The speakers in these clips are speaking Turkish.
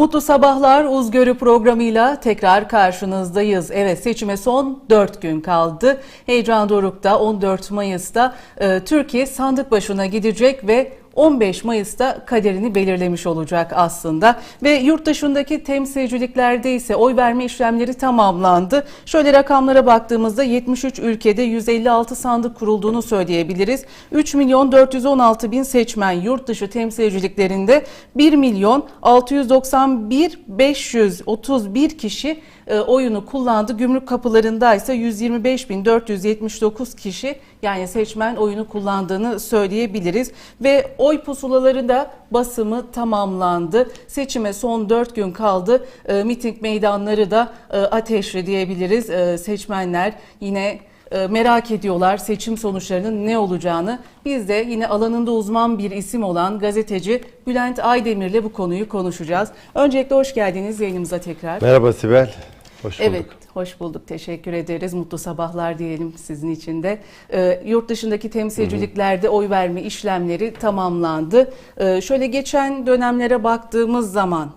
Mutlu sabahlar Uzgörü programıyla tekrar karşınızdayız. Evet seçime son 4 gün kaldı. Heyecan Doruk'ta 14 Mayıs'ta e, Türkiye sandık başına gidecek ve 15 Mayıs'ta kaderini belirlemiş olacak aslında. Ve yurt dışındaki temsilciliklerde ise oy verme işlemleri tamamlandı. Şöyle rakamlara baktığımızda 73 ülkede 156 sandık kurulduğunu söyleyebiliriz. 3 milyon 416 bin seçmen yurt dışı temsilciliklerinde 1 milyon 691 531 kişi oyunu kullandı. Gümrük kapılarında ise 125 bin 479 kişi yani seçmen oyunu kullandığını söyleyebiliriz. Ve oy pusulalarında basımı tamamlandı. Seçime son 4 gün kaldı. E, miting meydanları da e, ateşli diyebiliriz. E, seçmenler yine e, merak ediyorlar seçim sonuçlarının ne olacağını. Biz de yine alanında uzman bir isim olan gazeteci Bülent Aydemir'le bu konuyu konuşacağız. Öncelikle hoş geldiniz yayınımıza tekrar. Merhaba Sibel. Hoş bulduk. Evet, hoş bulduk. Teşekkür ederiz. Mutlu sabahlar diyelim sizin için de. Ee, yurt dışındaki temsilciliklerde oy verme işlemleri tamamlandı. Ee, şöyle geçen dönemlere baktığımız zaman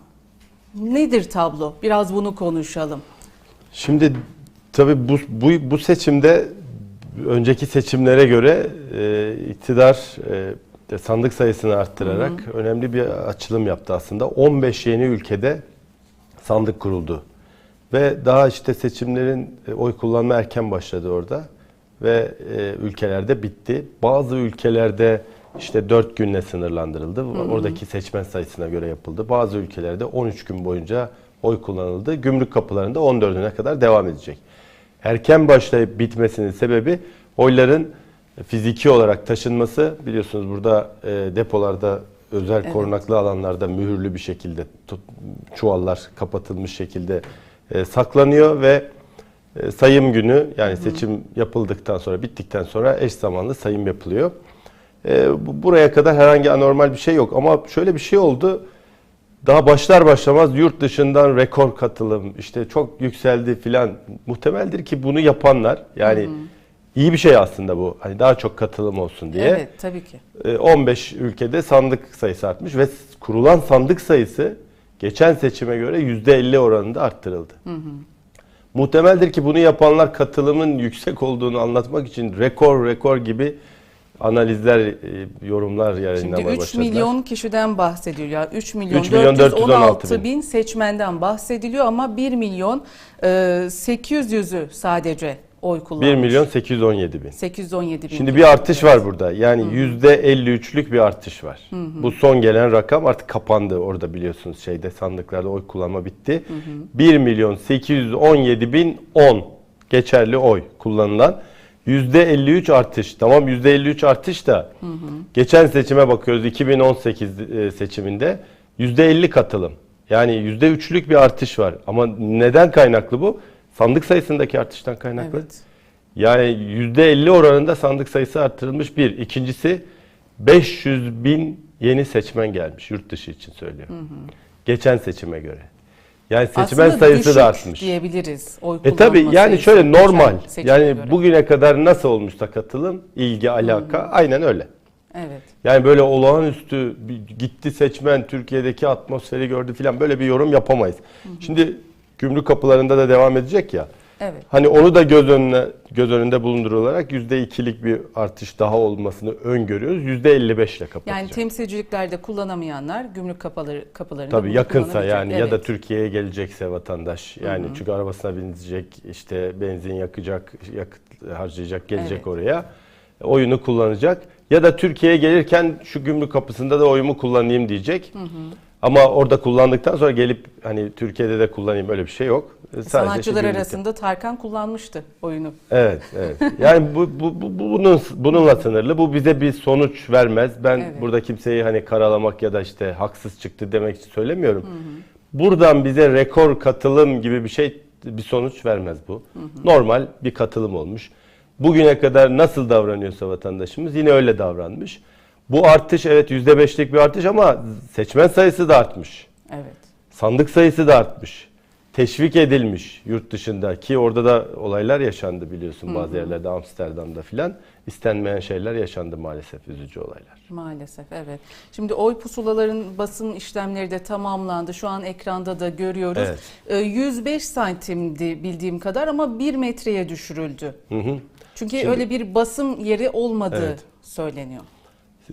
nedir tablo? Biraz bunu konuşalım. Şimdi tabii bu, bu, bu seçimde önceki seçimlere göre e, iktidar e, sandık sayısını arttırarak önemli bir açılım yaptı aslında. 15 yeni ülkede sandık kuruldu. Ve daha işte seçimlerin e, oy kullanma erken başladı orada ve e, ülkelerde bitti. Bazı ülkelerde işte 4 günle sınırlandırıldı. Oradaki seçmen sayısına göre yapıldı. Bazı ülkelerde 13 gün boyunca oy kullanıldı. Gümrük kapılarında 14'üne kadar devam edecek. Erken başlayıp bitmesinin sebebi oyların fiziki olarak taşınması. Biliyorsunuz burada e, depolarda özel Evet. korunaklı alanlarda mühürlü bir şekilde çuvallar kapatılmış şekilde e, saklanıyor ve e, sayım günü yani seçim yapıldıktan sonra bittikten sonra eş zamanlı sayım yapılıyor. E, bu- buraya kadar herhangi anormal bir şey yok ama şöyle bir şey oldu. Daha başlar başlamaz yurt dışından rekor katılım işte çok yükseldi filan muhtemeldir ki bunu yapanlar yani iyi bir şey aslında bu. Hani daha çok katılım olsun diye. Evet, tabii ki. E, 15 ülkede sandık sayısı artmış ve kurulan sandık sayısı geçen seçime göre %50 oranında arttırıldı. Muhtemeldir ki bunu yapanlar katılımın yüksek olduğunu anlatmak için rekor rekor gibi analizler, e, yorumlar Şimdi yayınlamaya 3 başladılar. milyon kişiden bahsediliyor. 3 milyon, 3 milyon 416 416 bin. seçmenden bahsediliyor ama 1 milyon e, 800'ü sadece oy kullanmış. 1 milyon 817 bin. 817 bin. Şimdi bir artış var burada. Yani yüzde 53'lük bir artış var. Bu son gelen rakam artık kapandı orada biliyorsunuz şeyde sandıklarda oy kullanma bitti. 1 milyon 817 bin 10 geçerli oy kullanılan. %53 artış. Tamam %53 artış da geçen seçime bakıyoruz 2018 e, seçiminde %50 katılım. Yani %3'lük bir artış var. Ama neden kaynaklı bu? Sandık sayısındaki artıştan kaynaklı. Evet. Yani %50 oranında sandık sayısı arttırılmış bir. İkincisi 500 bin yeni seçmen gelmiş yurt dışı için söylüyorum. Geçen seçime göre. Yani seçmen Aslında sayısı da artmış. diyebiliriz oy E tabi yani şöyle normal. Yani göre. bugüne kadar nasıl olmuşsa katılım, ilgi, alaka aynen öyle. Evet. Yani böyle olağanüstü gitti seçmen Türkiye'deki atmosferi gördü filan böyle bir yorum yapamayız. Şimdi gümrük kapılarında da devam edecek ya. Evet. Hani onu da göz önüne göz önünde bulundurularak %2'lik bir artış daha olmasını öngörüyoruz. %55 ile kapatacak. Yani temsilciliklerde kullanamayanlar gümrük kapıları kapılarında Tabii yakınsa yani ya da Evet. Türkiye'ye gelecekse vatandaş yani çünkü arabasına binecek işte benzin yakacak yakıt harcayacak gelecek Evet. oraya oyunu kullanacak ya da Türkiye'ye gelirken şu gümrük kapısında da oyumu kullanayım diyecek. Ama orada kullandıktan sonra gelip hani Türkiye'de de kullanayım öyle bir şey yok. Sadece Sanatçılar gümrükte. arasında Tarkan kullanmıştı oyunu. Evet, evet. Yani bu, bu, bu- bunun bununla sınırlı. Bu bize bir sonuç vermez. Ben Evet. burada kimseyi hani karalamak ya da işte haksız çıktı demek için söylemiyorum. Buradan bize rekor katılım gibi bir şey bir sonuç vermez bu. Normal bir katılım olmuş. Bugüne kadar nasıl davranıyorsa vatandaşımız yine öyle davranmış. Bu artış evet %5'lik bir artış ama seçmen sayısı da artmış. Evet. Sandık sayısı da artmış. teşvik edilmiş yurt dışında ki orada da olaylar yaşandı biliyorsun bazı yerlerde Amsterdam'da filan istenmeyen şeyler yaşandı maalesef üzücü olaylar. Maalesef evet. Şimdi oy pusulaların basım işlemleri de tamamlandı. Şu an ekranda da görüyoruz. Evet. Ee, 105 santimdi bildiğim kadar ama 1 metreye düşürüldü. Hı hı. Çünkü Şimdi- öyle bir basım yeri olmadığı Evet. söyleniyor.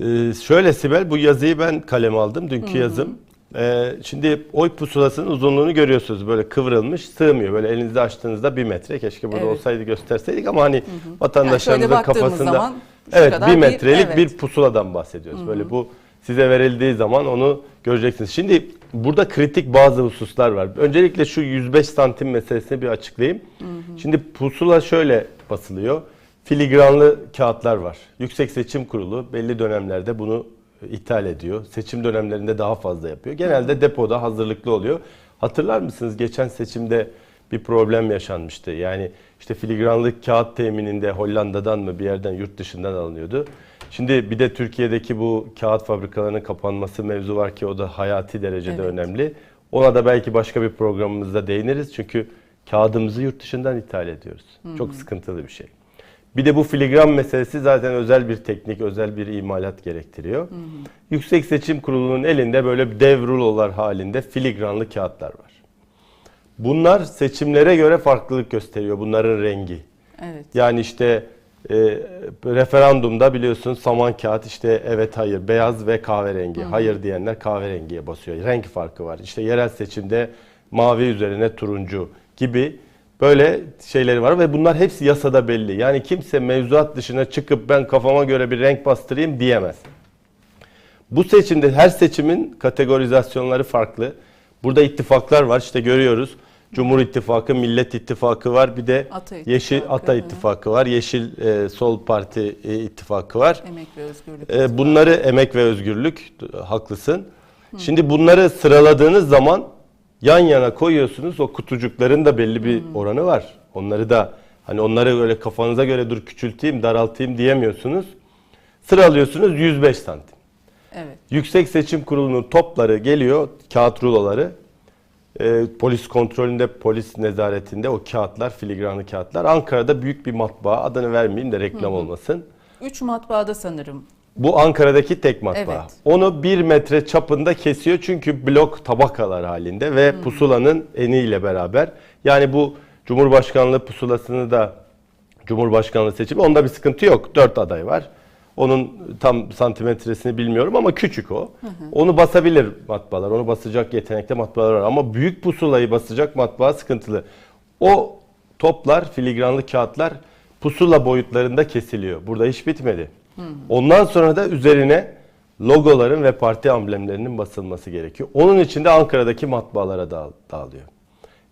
Ee, şöyle Sibel bu yazıyı ben kaleme aldım dünkü yazım. Ee, şimdi oy pusulasının uzunluğunu görüyorsunuz böyle kıvrılmış sığmıyor böyle elinizde açtığınızda bir metre keşke burada Evet. olsaydı gösterseydik ama hani vatandaşlarımızın baktığımız kafasında zaman şu evet kadar bir bir- metrelik evet. bir pusuladan bahsediyoruz. Böyle bu size verildiği zaman onu göreceksiniz. Şimdi burada kritik bazı hususlar var. Öncelikle şu 105 santim meselesini bir açıklayayım. Şimdi pusula şöyle basılıyor. Filigranlı kağıtlar var. Yüksek Seçim Kurulu belli dönemlerde bunu ithal ediyor. Seçim dönemlerinde daha fazla yapıyor. Genelde depoda hazırlıklı oluyor. Hatırlar mısınız geçen seçimde bir problem yaşanmıştı. Yani işte filigranlı kağıt temininde Hollanda'dan mı bir yerden yurt dışından alınıyordu. Şimdi bir de Türkiye'deki bu kağıt fabrikalarının kapanması mevzu var ki o da hayati derecede Evet. önemli. Ona da belki başka bir programımızda değiniriz. Çünkü kağıdımızı yurt dışından ithal ediyoruz. Çok sıkıntılı bir şey. Bir de bu filigran meselesi zaten özel bir teknik, özel bir imalat gerektiriyor. Yüksek Seçim Kurulu'nun elinde böyle dev rulolar halinde filigranlı kağıtlar var. Bunlar seçimlere göre farklılık gösteriyor bunların rengi. Evet. Yani işte e, referandumda biliyorsun saman kağıt işte evet hayır beyaz ve kahverengi. Hayır diyenler kahverengiye basıyor. Renk farkı var. İşte yerel seçimde mavi üzerine turuncu gibi böyle şeyleri var ve bunlar hepsi yasada belli. Yani kimse mevzuat dışına çıkıp ben kafama göre bir renk bastırayım diyemez. Bu seçimde her seçimin kategorizasyonları farklı. Burada ittifaklar var işte görüyoruz. Cumhur İttifakı, Millet İttifakı var. Bir de Ata Yeşil İttifakı, Ata hı. İttifakı var. Yeşil e, Sol Parti e, İttifakı var. Emek ve özgürlük. E, bunları emek ve özgürlük haklısın. Şimdi bunları sıraladığınız zaman yan yana koyuyorsunuz. O kutucukların da belli bir oranı var. Onları da hani onları öyle kafanıza göre dur küçülteyim, daraltayım diyemiyorsunuz. Sıralıyorsunuz 105 santim. Evet. Yüksek Seçim Kurulu'nun topları geliyor, kağıt ruloları. Ee, polis kontrolünde, polis nezaretinde o kağıtlar, filigranlı kağıtlar. Ankara'da büyük bir matbaa, adını vermeyeyim de reklam olmasın. 3 matbaada sanırım. Bu Ankara'daki tek matbaa. Evet. Onu bir metre çapında kesiyor çünkü blok tabakalar halinde ve pusulanın eniyle beraber. Yani bu Cumhurbaşkanlığı pusulasını da Cumhurbaşkanlığı seçimi onda bir sıkıntı yok. Dört aday var. Onun tam santimetresini bilmiyorum ama küçük o. Onu basabilir matbaalar. Onu basacak yetenekte matbaalar var. Ama büyük pusulayı basacak matbaa sıkıntılı. O toplar, filigranlı kağıtlar pusula boyutlarında kesiliyor. Burada iş bitmedi. Ondan sonra da üzerine logoların ve parti amblemlerinin basılması gerekiyor. Onun için de Ankara'daki matbaalara dağ- dağılıyor.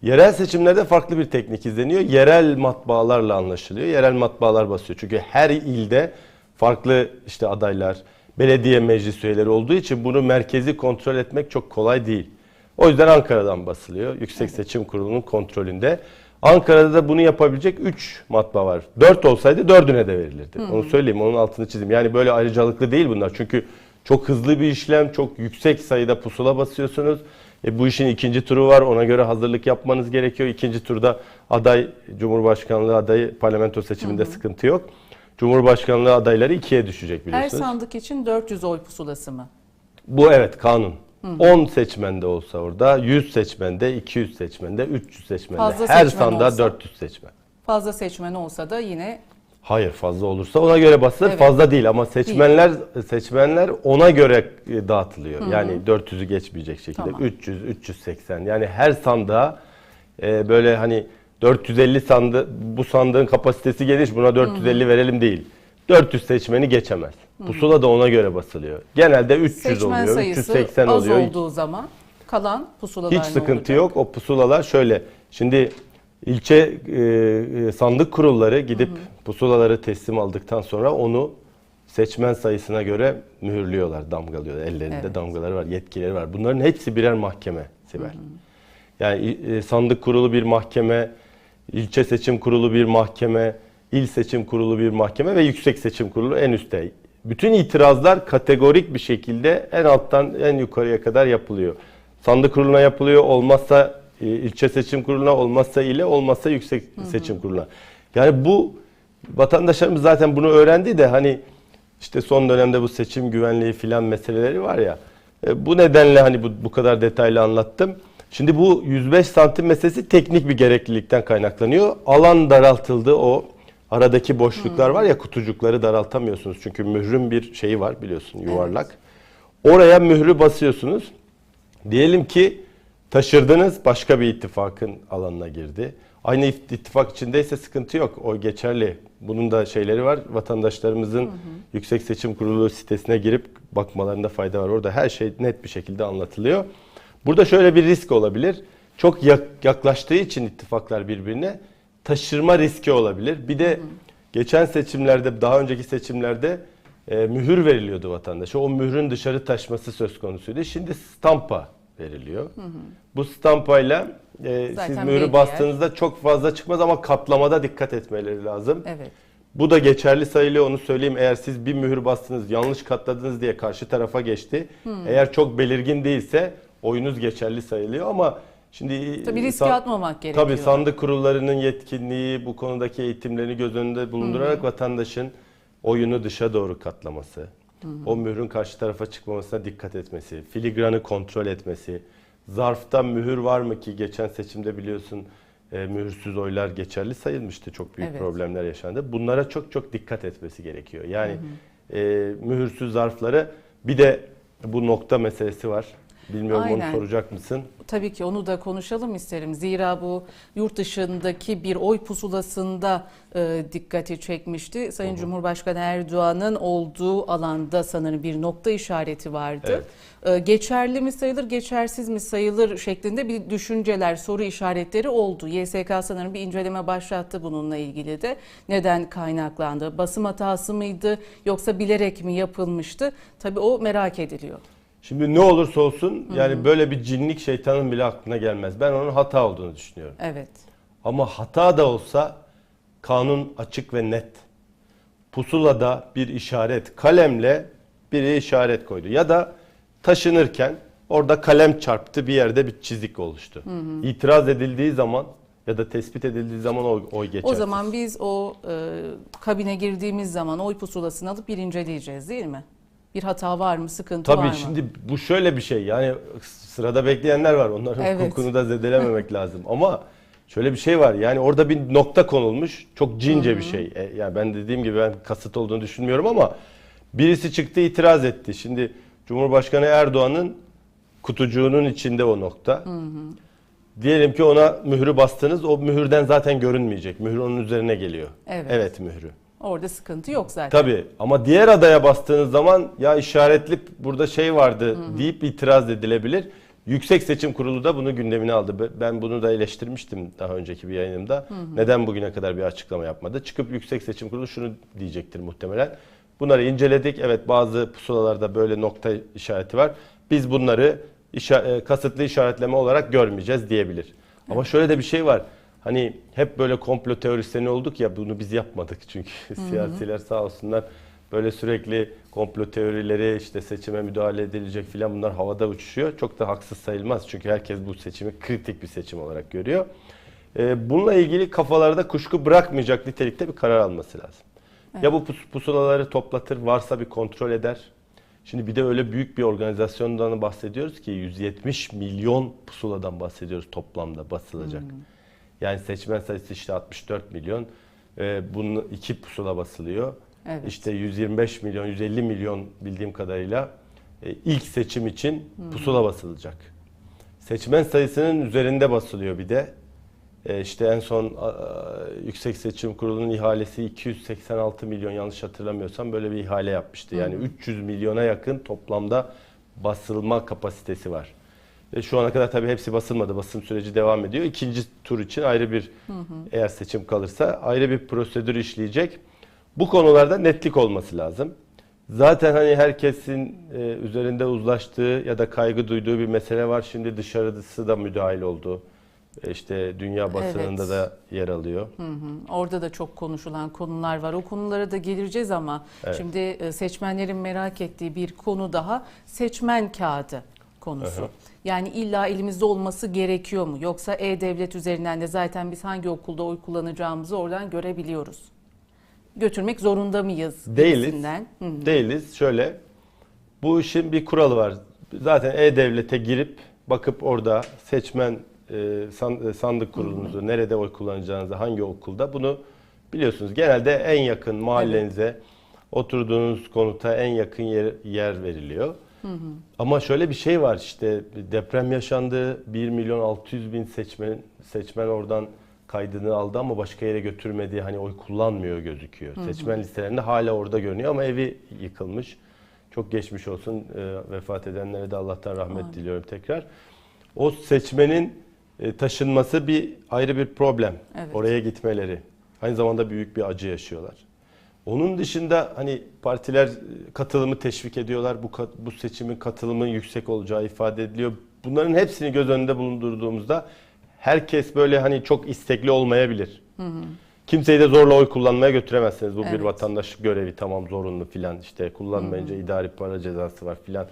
Yerel seçimlerde farklı bir teknik izleniyor. Yerel matbaalarla anlaşılıyor. Yerel matbaalar basıyor. Çünkü her ilde farklı işte adaylar, belediye meclis üyeleri olduğu için bunu merkezi kontrol etmek çok kolay değil. O yüzden Ankara'dan basılıyor. Yüksek Seçim Kurulu'nun kontrolünde. Ankara'da da bunu yapabilecek 3 matbaa var. 4 olsaydı 4'üne de verilirdi. Onu söyleyeyim, onun altını çizeyim. Yani böyle ayrıcalıklı değil bunlar. Çünkü çok hızlı bir işlem, çok yüksek sayıda pusula basıyorsunuz. E, bu işin ikinci turu var. Ona göre hazırlık yapmanız gerekiyor. İkinci turda aday, Cumhurbaşkanlığı adayı parlamento seçiminde sıkıntı yok. Cumhurbaşkanlığı adayları ikiye düşecek Her biliyorsunuz. sandık için 400 oy pusulası mı? Bu evet kanun. 10 seçmende olsa orada 100 seçmende, 200 seçmende, 300 seçmende. Fazla Her seçmen olsa? 400 seçmen. Fazla seçmen olsa da yine Hayır fazla olursa ona göre basılır. Evet. Fazla değil ama seçmenler seçmenler ona göre e, dağıtılıyor. Yani 400'ü geçmeyecek şekilde Tamam. 300 380. Yani her sandığa e, böyle hani 450 sandı bu sandığın kapasitesi geniş buna 450 verelim değil. 400 seçmeni geçemez. Pusula da ona göre basılıyor. Genelde 300 seçmen oluyor, sayısı 380 az oluyor. olduğu zaman kalan pusulalar Hiç sıkıntı olacak? yok. O pusulalar şöyle. Şimdi ilçe e, e, sandık kurulları gidip pusulaları teslim aldıktan sonra onu seçmen sayısına göre mühürlüyorlar, damgalıyorlar. Ellerinde Evet. damgaları var, yetkileri var. Bunların hepsi birer mahkeme Sibel. Yani e, sandık kurulu bir mahkeme, ilçe seçim kurulu bir mahkeme, il seçim kurulu bir mahkeme ve yüksek seçim kurulu en üstte. Bütün itirazlar kategorik bir şekilde en alttan en yukarıya kadar yapılıyor. Sandık kuruluna yapılıyor, olmazsa e, ilçe seçim kuruluna olmazsa ile olmazsa yüksek seçim kuruluna. Yani bu vatandaşlarımız zaten bunu öğrendi de hani işte son dönemde bu seçim güvenliği filan meseleleri var ya. E, bu nedenle hani bu, bu kadar detaylı anlattım. Şimdi bu 105 santim meselesi teknik bir gereklilikten kaynaklanıyor. Alan daraltıldı o aradaki boşluklar var ya kutucukları daraltamıyorsunuz. Çünkü mührün bir şeyi var biliyorsun yuvarlak. Oraya mührü basıyorsunuz. Diyelim ki taşırdınız başka bir ittifakın alanına girdi. Aynı it- ittifak içindeyse sıkıntı yok. O geçerli. Bunun da şeyleri var. Vatandaşlarımızın Yüksek Seçim Kurulu sitesine girip bakmalarında fayda var. Orada her şey net bir şekilde anlatılıyor. Burada şöyle bir risk olabilir. Çok yak- yaklaştığı için ittifaklar birbirine taşırma riski olabilir. Bir de geçen seçimlerde, daha önceki seçimlerde e, mühür veriliyordu vatandaşa. O mührün dışarı taşması söz konusuydu. Şimdi stampa veriliyor. Bu stampayla e, Zaten siz mührü yer. bastığınızda çok fazla çıkmaz ama katlamada dikkat etmeleri lazım. Evet. Bu da geçerli sayılıyor onu söyleyeyim. Eğer siz bir mühür bastınız yanlış katladınız diye karşı tarafa geçti. Eğer çok belirgin değilse oyunuz geçerli sayılıyor ama şimdi Tabii riske san- atmamak gerekiyor. Tabii sandık kurullarının yetkinliği bu konudaki eğitimlerini göz önünde bulundurarak vatandaşın oyunu dışa doğru katlaması, o mührün karşı tarafa çıkmamasına dikkat etmesi, filigranı kontrol etmesi, zarfta mühür var mı ki geçen seçimde biliyorsun e, mühürsüz oylar geçerli sayılmıştı. Çok büyük Evet. problemler yaşandı. Bunlara çok çok dikkat etmesi gerekiyor. Yani e, mühürsüz zarfları bir de bu nokta meselesi var. Bilmiyorum Aynen. onu soracak mısın? Tabii ki onu da konuşalım isterim. Zira bu yurt dışındaki bir oy pusulasında e, dikkati çekmişti. Sayın Cumhurbaşkanı Erdoğan'ın olduğu alanda sanırım bir nokta işareti vardı. E, geçerli mi sayılır, geçersiz mi sayılır şeklinde bir düşünceler, soru işaretleri oldu. YSK sanırım bir inceleme başlattı bununla ilgili de. Neden kaynaklandı? Basım hatası mıydı yoksa bilerek mi yapılmıştı? Tabii o merak ediliyor. Şimdi ne olursa olsun yani böyle bir cinlik şeytanın bile aklına gelmez. Ben onun hata olduğunu düşünüyorum. Evet. Ama hata da olsa kanun açık ve net. Pusulada bir işaret kalemle biri işaret koydu. Ya da taşınırken orada kalem çarptı bir yerde bir çizik oluştu. İtiraz edildiği zaman ya da tespit edildiği zaman oy, oy geçersiz. O zaman biz o e, kabine girdiğimiz zaman oy pusulasını alıp bir inceleyeceğiz değil mi? Bir hata var mı, sıkıntı var Tabii mı? şimdi bu şöyle bir şey yani sırada bekleyenler var onların Evet. hukukunu da zedelememek lazım ama şöyle bir şey var yani orada bir nokta konulmuş çok cince bir şey E, yani ben dediğim gibi ben kasıt olduğunu düşünmüyorum ama birisi çıktı itiraz etti şimdi Cumhurbaşkanı Erdoğan'ın kutucuğunun içinde o nokta. Diyelim ki ona mührü bastınız o mühürden zaten görünmeyecek mühür onun üzerine geliyor. Evet. evet mührü. Orada sıkıntı yok zaten. Tabii ama diğer adaya bastığınız zaman ya işaretli burada şey vardı deyip itiraz edilebilir. Yüksek Seçim Kurulu da bunu gündemine aldı. Ben bunu da eleştirmiştim daha önceki bir yayınımda. Neden bugüne kadar bir açıklama yapmadı? Çıkıp Yüksek Seçim Kurulu şunu diyecektir muhtemelen. Bunları inceledik. Evet bazı pusulalarda böyle nokta işareti var. Biz bunları işa- e, kasıtlı işaretleme olarak görmeyeceğiz diyebilir. Ama şöyle de bir şey var. Hani hep böyle komplo teorisyeni olduk ya bunu biz yapmadık çünkü siyasiler sağ olsunlar böyle sürekli komplo teorileri işte seçime müdahale edilecek filan bunlar havada uçuşuyor. Çok da haksız sayılmaz çünkü herkes bu seçimi kritik bir seçim olarak görüyor. Ee, bununla ilgili kafalarda kuşku bırakmayacak nitelikte bir karar alması lazım. Ya bu pus- pusulaları toplatır varsa bir kontrol eder. Şimdi bir de öyle büyük bir organizasyondan bahsediyoruz ki 170 milyon pusuladan bahsediyoruz toplamda basılacak. Yani seçmen sayısı işte 64 milyon. Ee, bunun iki pusula basılıyor. Evet. İşte 125 milyon, 150 milyon bildiğim kadarıyla e, ilk seçim için pusula basılacak. Seçmen sayısının üzerinde basılıyor bir de. E, işte en son a, Yüksek Seçim Kurulu'nun ihalesi 286 milyon yanlış hatırlamıyorsam böyle bir ihale yapmıştı. Yani 300 milyona yakın toplamda basılma kapasitesi var. Ve şu ana kadar tabii hepsi basılmadı. Basım süreci devam ediyor. İkinci tur için ayrı bir eğer seçim kalırsa ayrı bir prosedür işleyecek. Bu konularda netlik olması lazım. Zaten hani herkesin e, üzerinde uzlaştığı ya da kaygı duyduğu bir mesele var. Şimdi dışarısı da müdahil oldu. E, İşte dünya basınında Evet. da yer alıyor. Hı hı. Orada da çok konuşulan konular var. O konulara da geleceğiz ama Evet. şimdi e, seçmenlerin merak ettiği bir konu daha seçmen kağıdı konusu. Aha. Yani illa elimizde olması gerekiyor mu? Yoksa e-devlet üzerinden de zaten biz hangi okulda oy kullanacağımızı oradan görebiliyoruz. Götürmek zorunda mıyız? Değiliz. gibisinden? Hı hı. Değiliz. Şöyle bu işin bir kuralı var. Zaten e-devlete girip bakıp orada seçmen e, e, sandık kurulunuzu, nerede oy kullanacağınızı, hangi okulda bunu biliyorsunuz. Genelde en yakın mahallenize, oturduğunuz konuta en yakın yer, yer veriliyor. Ama şöyle bir şey var işte deprem yaşandı. 1 milyon 600 bin seçmen seçmen oradan kaydını aldı ama başka yere götürmedi. Hani oy kullanmıyor gözüküyor. Seçmen listelerinde hala orada görünüyor ama evi yıkılmış. Çok geçmiş olsun. Ee, vefat edenlere de Allah'tan rahmet Amin. diliyorum tekrar. O seçmenin e, taşınması bir ayrı bir problem. Evet. Oraya gitmeleri. Aynı zamanda büyük bir acı yaşıyorlar. Onun dışında hani partiler e, katılımı teşvik ediyorlar. Bu bu seçimin katılımın yüksek olacağı ifade ediliyor. Bunların hepsini göz önünde bulundurduğumuzda herkes böyle hani çok istekli olmayabilir. Kimseyi de zorla oy kullanmaya götüremezsiniz. Bu bir Evet. vatandaşlık görevi tamam zorunlu filan işte kullanmayınca idari para cezası var filan.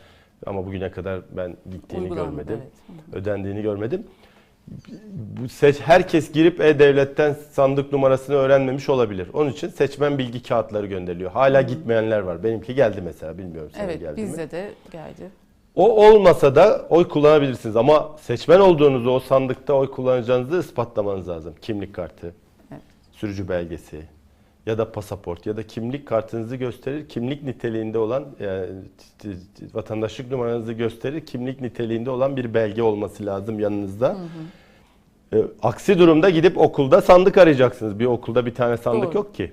Ama bugüne kadar ben gittiğini Uygulanmadı, görmedim. evet. Ödendiğini görmedim. Bu seç, herkes girip e-devletten sandık numarasını öğrenmemiş olabilir. Onun için seçmen bilgi kağıtları gönderiliyor. Hala gitmeyenler var. Benimki geldi mesela bilmiyorum senin Evet geldi mi? bizde de geldi. O olmasa da oy kullanabilirsiniz ama seçmen olduğunuzu o sandıkta oy kullanacağınızı ispatlamanız lazım. Kimlik kartı, Evet. sürücü belgesi ya da pasaport ya da kimlik kartınızı gösterir. Kimlik niteliğinde olan yani t- vatandaşlık numaranızı gösterir. Kimlik niteliğinde olan bir belge olması lazım yanınızda. E, aksi durumda gidip okulda sandık arayacaksınız. Bir okulda bir tane sandık Doğru. yok ki.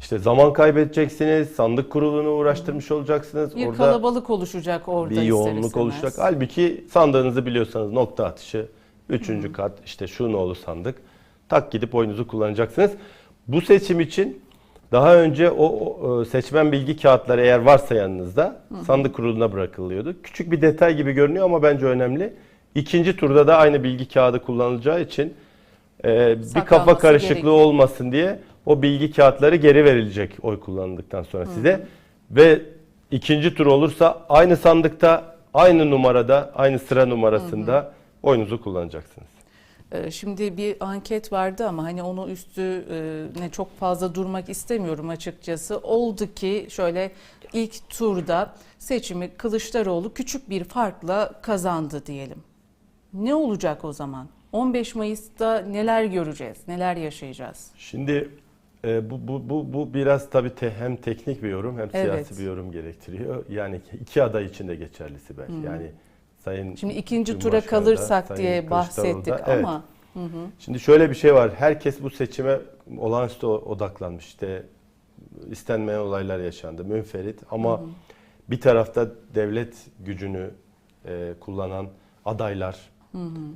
İşte zaman kaybedeceksiniz, sandık kurulunu uğraştırmış olacaksınız. Bir Orada kalabalık oluşacak orada bir yoğunluk istemez. oluşacak. Halbuki sandığınızı biliyorsanız nokta atışı, üçüncü kat işte şu nolu sandık. Tak gidip oyunuzu kullanacaksınız. Bu seçim için daha önce o, o, e, seçmen bilgi kağıtları eğer varsa yanınızda sandık kuruluna bırakılıyordu. Küçük bir detay gibi görünüyor ama bence önemli. İkinci turda da aynı bilgi kağıdı kullanılacağı için e, bir kafa karışıklığı gerekiyor. olmasın diye o bilgi kağıtları geri verilecek oy kullanıldıktan sonra size. Ve ikinci tur olursa aynı sandıkta, aynı numarada, aynı sıra numarasında oyunuzu kullanacaksınız. Ee, Şimdi bir anket vardı ama hani onu üstüne çok fazla durmak istemiyorum açıkçası. Oldu ki şöyle ilk turda seçimi Kılıçdaroğlu küçük bir farkla kazandı diyelim. Ne olacak o zaman? 15 Mayıs'ta neler göreceğiz, neler yaşayacağız? Şimdi e, bu, bu, bu, bu biraz tabii te- hem teknik bir yorum hem Evet. siyasi bir yorum gerektiriyor. Yani iki aday için de geçerlisi belki. Yani Sayın Şimdi ikinci tura kalırsak Sayın diye bahsettik evet. ama Şimdi şöyle bir şey var. Herkes bu seçime olağanüstü odaklanmış. İşte istenmeyen olaylar yaşandı. Münferit ama bir tarafta devlet gücünü e, kullanan adaylar,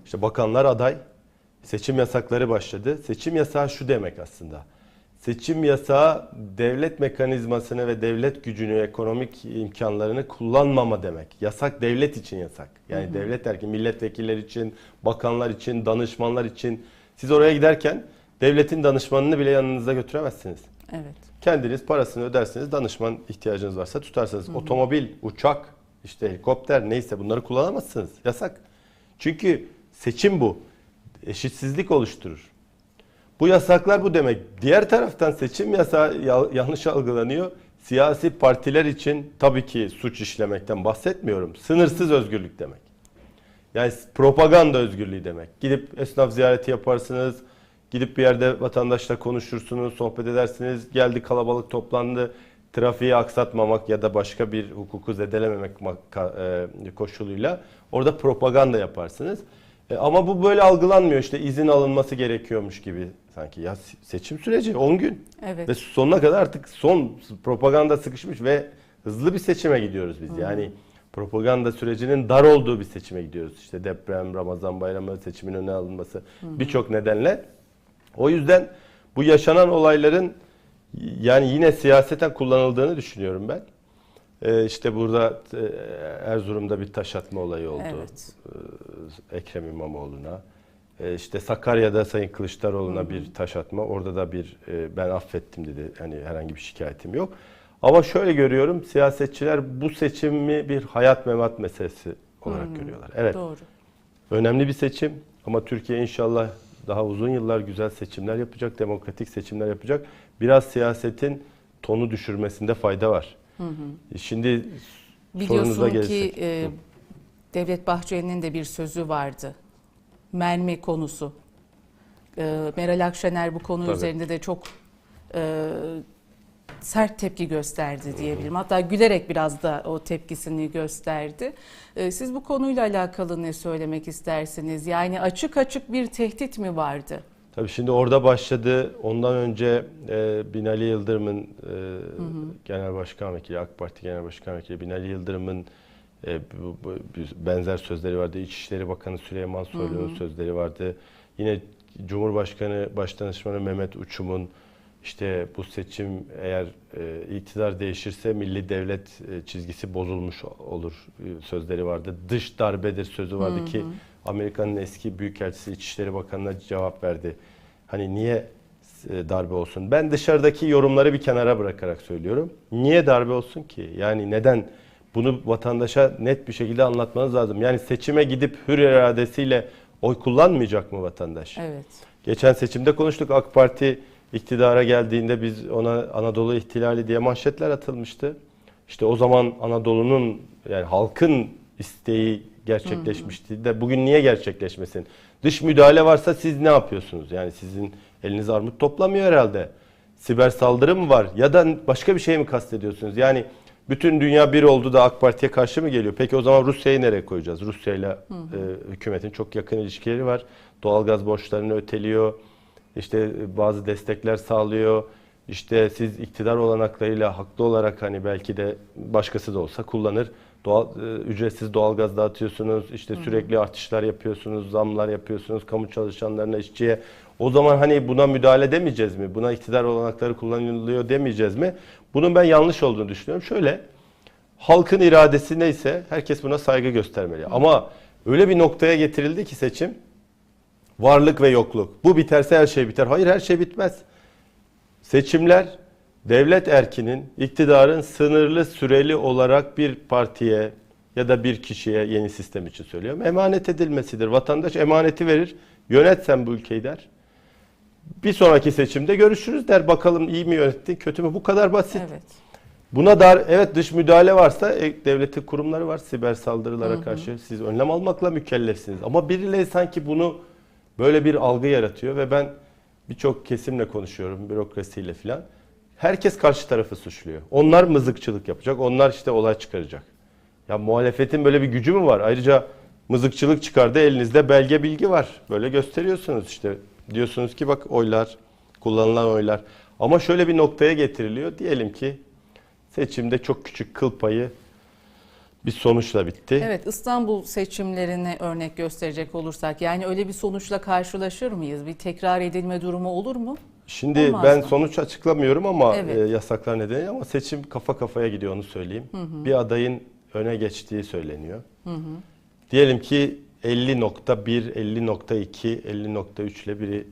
işte bakanlar aday, seçim yasakları başladı. Seçim yasağı şu demek aslında. Seçim yasağı devlet mekanizmasını ve devlet gücünü, ekonomik imkanlarını kullanmama demek. Yasak devlet için yasak. Yani devlet der ki milletvekilleri için, bakanlar için, danışmanlar için siz oraya giderken devletin danışmanını bile yanınıza götüremezsiniz. evet. Kendiniz parasını ödersiniz, danışman ihtiyacınız varsa tutarsınız. Otomobil, uçak, işte helikopter neyse bunları kullanamazsınız. Yasak. Çünkü seçim bu. Eşitsizlik oluşturur. Bu yasaklar bu demek. Diğer taraftan seçim yasağı ya- yanlış algılanıyor. Siyasi partiler için tabii ki suç işlemekten bahsetmiyorum. Sınırsız özgürlük demek. Yani propaganda özgürlüğü demek. Gidip esnaf ziyareti yaparsınız. Gidip bir yerde vatandaşla konuşursunuz, sohbet edersiniz. Geldi kalabalık toplandı. Trafiği aksatmamak ya da başka bir hukuku zedelememek e, koşuluyla orada propaganda yaparsınız. E, ama bu böyle algılanmıyor. İşte izin alınması gerekiyormuş gibi sanki. Ya se- seçim süreci 10 gün. Evet. Ve sonuna kadar artık son propaganda sıkışmış ve hızlı bir seçime gidiyoruz biz. Yani propaganda sürecinin dar olduğu bir seçime gidiyoruz. İşte deprem, Ramazan bayramı, seçimin önüne alınması birçok nedenle. O yüzden bu yaşanan olayların yani yine siyaseten kullanıldığını düşünüyorum ben. Ee, işte burada e, Erzurum'da bir taş atma olayı oldu. Evet. Ee, Ekrem İmamoğlu'na. Ee, işte Sakarya'da Sayın Kılıçdaroğlu'na bir taş atma. Orada da bir e, ben affettim dedi. Hani herhangi bir şikayetim yok. Ama şöyle görüyorum siyasetçiler bu seçimi bir hayat memat meselesi olarak görüyorlar. Evet. Doğru. Önemli bir seçim ama Türkiye inşallah daha uzun yıllar güzel seçimler yapacak, demokratik seçimler yapacak. Biraz siyasetin tonu düşürmesinde fayda var. Şimdi sorunuza Biliyorsun ki e, Devlet Bahçeli'nin de bir sözü vardı. Mermi konusu. E, Meral Akşener bu konu Tabii. üzerinde de çok e, sert tepki gösterdi diyebilirim. Hatta gülerek biraz da o tepkisini gösterdi. E, siz bu konuyla alakalı ne söylemek istersiniz? Yani açık açık bir tehdit mi vardı? Tabii şimdi orada başladı. Ondan önce e, Binali Yıldırım'ın e, Genel Başkan Vekili, AK Parti Genel Başkan Vekili Binali Yıldırım'ın e, bu, bu- bu- benzer sözleri vardı. İçişleri Bakanı Süleyman Soylu'nun sözleri vardı. Yine Cumhurbaşkanı Başdanışmanı Mehmet Uçum'un işte bu seçim eğer e, iktidar değişirse milli devlet e, çizgisi bozulmuş olur e, sözleri vardı. Dış darbedir sözü vardı ki Amerika'nın eski büyükelçisi İçişleri Bakanı'na cevap verdi. Hani niye e, darbe olsun? Ben dışarıdaki yorumları bir kenara bırakarak söylüyorum. Niye darbe olsun ki? Yani neden? Bunu vatandaşa net bir şekilde anlatmanız lazım. Yani seçime gidip hür iradesiyle oy kullanmayacak mı vatandaş? Evet. Geçen seçimde konuştuk. AK Parti iktidara geldiğinde biz ona Anadolu ihtilali diye manşetler atılmıştı. İşte o zaman Anadolu'nun yani halkın isteği gerçekleşmişti de bugün niye gerçekleşmesin? Dış müdahale varsa siz ne yapıyorsunuz? Yani sizin eliniz armut toplamıyor herhalde. Siber saldırı mı var? Ya da başka bir şey mi kastediyorsunuz? Yani bütün dünya bir oldu da AK Parti'ye karşı mı geliyor? Peki o zaman Rusya'yı nereye koyacağız? Rusya ile e, hükümetin çok yakın ilişkileri var. Doğalgaz borçlarını öteliyor. İşte e, bazı destekler sağlıyor. İşte siz iktidar olanaklarıyla haklı olarak hani belki de başkası da olsa kullanır. Doğal, e, ücretsiz doğalgaz dağıtıyorsunuz. İşte sürekli artışlar yapıyorsunuz, zamlar yapıyorsunuz kamu çalışanlarına, işçiye. O zaman hani buna müdahale demeyeceğiz mi? Buna iktidar olanakları kullanılıyor demeyeceğiz mi? Bunun ben yanlış olduğunu düşünüyorum. Şöyle, halkın iradesi neyse herkes buna saygı göstermeli. Ama öyle bir noktaya getirildi ki seçim, varlık ve yokluk. Bu biterse her şey biter. Hayır her şey bitmez. Seçimler devlet erkinin, iktidarın sınırlı süreli olarak bir partiye ya da bir kişiye yeni sistem için söylüyorum. Emanet edilmesidir. Vatandaş emaneti verir. Yönet sen bu ülkeyi der. Bir sonraki seçimde görüşürüz der. Bakalım iyi mi yönettin, kötü mü? Bu kadar basit. Evet. Buna dar evet dış müdahale varsa e, devletin kurumları var siber saldırılara karşı siz önlem almakla mükellefsiniz. Ama birileri sanki bunu böyle bir algı yaratıyor ve ben birçok kesimle konuşuyorum bürokrasiyle filan. Herkes karşı tarafı suçluyor. Onlar mızıkçılık yapacak. Onlar işte olay çıkaracak. Ya muhalefetin böyle bir gücü mü var? Ayrıca mızıkçılık çıkardı elinizde belge bilgi var. Böyle gösteriyorsunuz işte. Diyorsunuz ki bak oylar, kullanılan oylar. Ama şöyle bir noktaya getiriliyor. Diyelim ki seçimde çok küçük kıl payı bir sonuçla bitti. Evet İstanbul seçimlerine örnek gösterecek olursak yani öyle bir sonuçla karşılaşır mıyız? Bir tekrar edilme durumu olur mu? Şimdi Olmaz ben mı? sonuç açıklamıyorum ama Evet. e, yasaklar nedeniyle ama seçim kafa kafaya gidiyor onu söyleyeyim. Bir adayın öne geçtiği söyleniyor. Diyelim ki 50.1, 50.2, 50.3 ile biri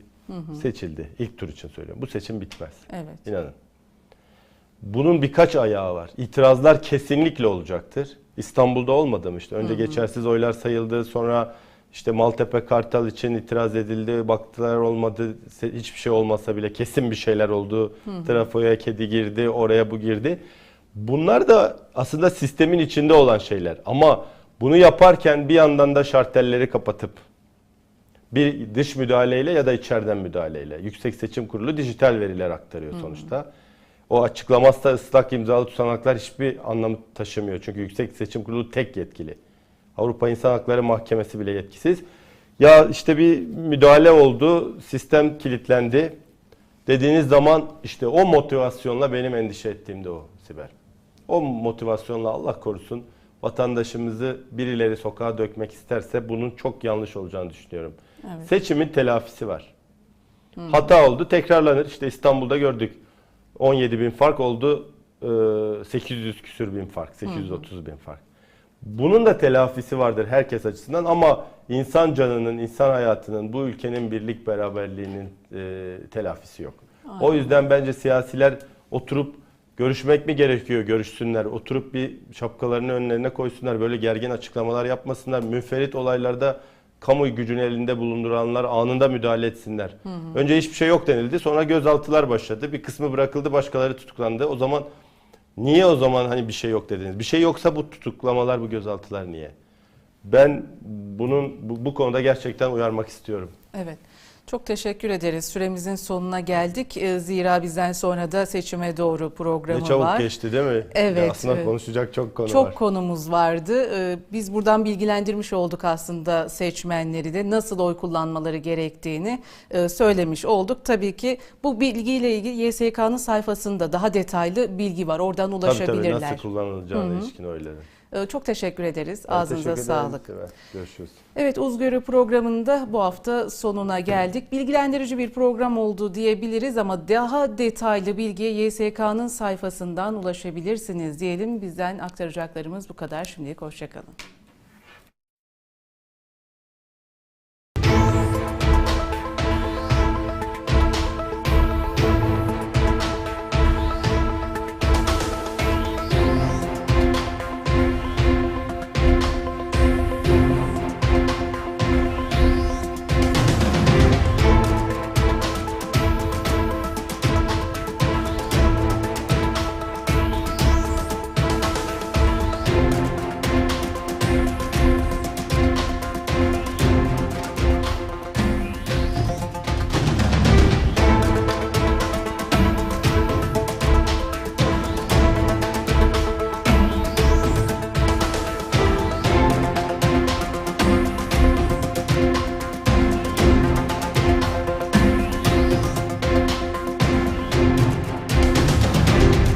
seçildi. İlk tur için söylüyorum. Bu seçim bitmez. Evet. İnanın. Bunun birkaç ayağı var. İtirazlar kesinlikle olacaktır. İstanbul'da olmadı mı işte? Önce geçersiz oylar sayıldı. Sonra işte Maltepe Kartal için itiraz edildi. Baktılar olmadı. Hiçbir şey olmasa bile kesin bir şeyler oldu. Trafoya kedi girdi. Oraya bu girdi. Bunlar da aslında sistemin içinde olan şeyler. Ama bunu yaparken bir yandan da şartelleri kapatıp bir dış müdahaleyle ya da içeriden müdahaleyle. Yüksek Seçim Kurulu dijital veriler aktarıyor sonuçta. O açıklamazsa ıslak imzalı tutanaklar hiçbir anlam taşımıyor. Çünkü Yüksek Seçim Kurulu tek yetkili. Avrupa İnsan Hakları Mahkemesi bile yetkisiz. Ya işte bir müdahale oldu, sistem kilitlendi dediğiniz zaman işte o motivasyonla benim endişe ettiğim de o Sibel. O motivasyonla Allah korusun vatandaşımızı birileri sokağa dökmek isterse bunun çok yanlış olacağını düşünüyorum. Evet. Seçimin telafisi var. Hata oldu tekrarlanır. İşte İstanbul'da gördük. 17 bin fark oldu. e, 800 küsür bin fark. 830 bin fark. Bunun da telafisi vardır herkes açısından ama insan canının, insan hayatının, bu ülkenin birlik beraberliğinin e, telafisi yok. O yüzden bence siyasiler oturup Görüşmek mi gerekiyor? Görüşsünler. Oturup bir şapkalarını önlerine koysunlar. Böyle gergin açıklamalar yapmasınlar. Münferit olaylarda kamu gücünü elinde bulunduranlar anında müdahale etsinler. Önce hiçbir şey yok denildi. Sonra gözaltılar başladı. Bir kısmı bırakıldı, başkaları tutuklandı. O zaman niye o zaman hani bir şey yok dediniz? Bir şey yoksa bu tutuklamalar, bu gözaltılar niye? Ben bunun bu, bu konuda gerçekten uyarmak istiyorum. Evet. Çok teşekkür ederiz. Süremizin sonuna geldik. Ee, Zira bizden sonra da seçime doğru programı Ne çabuk var. geçti değil mi? Evet, Ya aslında evet. konuşacak çok konu Çok var. konumuz vardı. Ee, Biz buradan bilgilendirmiş olduk aslında seçmenleri de nasıl oy kullanmaları gerektiğini e, söylemiş olduk. Tabii ki bu bilgiyle ilgili YSK'nın sayfasında daha detaylı bilgi var. Oradan Tabii ulaşabilirler. tabii nasıl kullanılacağına ilişkin oyları. Ee, Çok teşekkür ederiz. Ben Ağzınıza teşekkür sağlık. Evet, Görüşürüz. Evet Uzgörü programında bu hafta sonuna geldik. Bilgilendirici bir program oldu diyebiliriz ama daha detaylı bilgiye YSK'nın sayfasından ulaşabilirsiniz diyelim. Bizden aktaracaklarımız bu kadar. Şimdilik hoşçakalın.